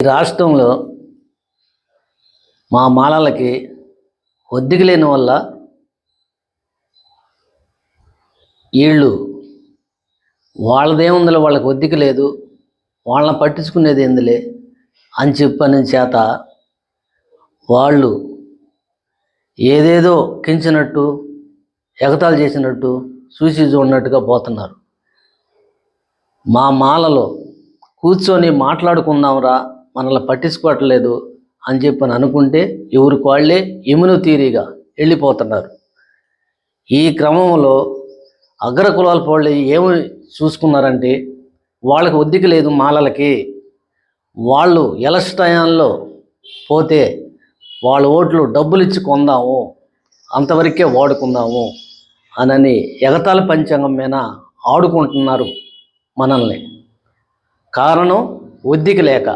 ఈ రాష్ట్రంలో మా మాలలకి ఒద్దిక లేని వల్ల వీళ్ళు వాళ్ళదేముందిలే వాళ్ళకి ఒద్దిక లేదు వాళ్ళని పట్టించుకునేది ఏందిలే అని చెప్పని చేత వాళ్ళు ఏదేదో కించినట్టు ఎగతాళి చేసినట్టు చూసి చూడనట్టుగా పోతున్నారు. మా మాలలో కూర్చొని మాట్లాడుకుందాంరా మనల్ని పట్టించుకోవట్లేదు అని చెప్పని అనుకుంటే ఎవరికి వాళ్ళే ఇమును తీరిగా వెళ్ళిపోతున్నారు. ఈ క్రమంలో అగ్ర కులాల వాళ్ళు ఏమి చూసుకున్నారంటే వాళ్ళకి ఒద్దిక లేదు మాలలకి. వాళ్ళు ఎలక్షన్ పోతే వాళ్ళ ఓట్లు డబ్బులు ఇచ్చి కొందాము అంతవరకే వాడుకుందాము అనని ఎగతాళి పంచాంగం మీద ఆడుకుంటున్నారు మనల్ని. కారణం ఒద్దిక లేక